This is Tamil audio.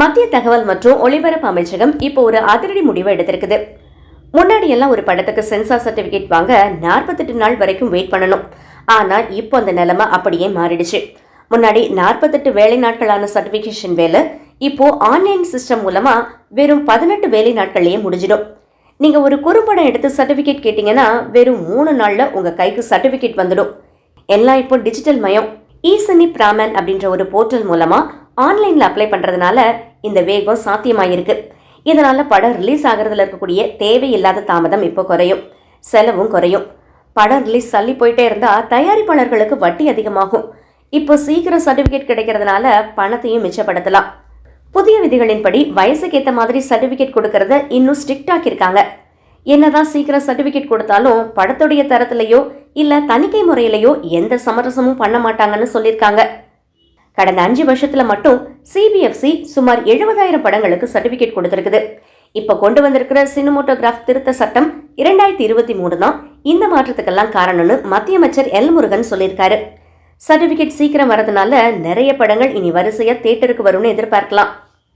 மத்திய தகவல் மற்றும் ஒளிபரப்பு அமைச்சகம் இப்போ ஒரு அதிரடி முடிவை எடுத்திருக்குது. முன்னாடி எல்லாம் ஒரு படத்துக்கு சென்சார் சர்டிபிகேட் வாங்க நாற்பத்தெட்டு நாள் வரைக்கும் வெயிட் பண்ணணும். ஆனால் இப்போ அந்த நிலைமை அப்படியே மாறிடுச்சு. முன்னாடி நாற்பத்தெட்டு வேலை நாட்களான சர்டிபிகேஷன் வேலை இப்போ ஆன்லைன் சிஸ்டம் மூலமா வெறும் பதினெட்டு வேலை நாட்கள்லேயே முடிஞ்சிடும். நீங்க ஒரு குறும்படம் எடுத்து சர்டிபிகேட் கேட்டீங்கன்னா வெறும் மூணு நாள்ல உங்க கைக்கு சர்டிபிகேட் வந்துடும். எல்லாம் இப்போ டிஜிட்டல் மயம். ஈசனி பிராமன் அப்படின்ற ஒரு போர்ட்டல் மூலமா ஆன்லைனில் அப்ளை பண்ணுறதுனால இந்த வேகம் சாத்தியமாயிருக்கு. இதனால் படம் ரிலீஸ் ஆகிறதுல இருக்கக்கூடிய தேவையில்லாத தாமதம் இப்போ குறையும். செலவும் குறையும். படம் ரிலீஸ் தள்ளி போயிட்டே இருந்தால் தயாரிப்பாளர்களுக்கு வட்டி அதிகமாகும். இப்போ சீக்கிரம் சர்டிஃபிகேட் கிடைக்கிறதுனால பணத்தையும் மிச்சப்படுத்தலாம். புதிய விதிகளின்படி வயசுக்கு ஏற்ற மாதிரி சர்டிஃபிகேட் கொடுக்கறத இன்னும் ஸ்ட்ரிக்ட் ஆக்கியிருக்காங்க. என்னதான் சீக்கிரம் சர்டிஃபிகேட் கொடுத்தாலும் படத்துடைய தரத்திலையோ இல்லை தணிக்கை முறையிலையோ எந்த சமரசமும் பண்ண மாட்டாங்கன்னு சொல்லியிருக்காங்க. கடந்த அஞ்சு வருஷத்துல மட்டும் சிபிஎஃப்சி சுமார் எழுபதாயிரம் படங்களுக்கு சர்டிபிகேட் கொடுத்திருக்குது. இப்ப கொண்டு வந்திருக்கிற சினிமோட்டோகிராஃப் திருத்த சட்டம் இரண்டாயிரத்தி இருபத்தி மூணு தான் இந்த மாற்றத்துக்கெல்லாம் காரணம்னு மத்திய அமைச்சர் எல் முருகன் சொல்லியிருக்காரு. சர்டிபிகேட் சீக்கிரம் வரதுனால நிறைய படங்கள் இனி வரிசையா தேட்டருக்கு வரும்னு எதிர்பார்க்கலாம்.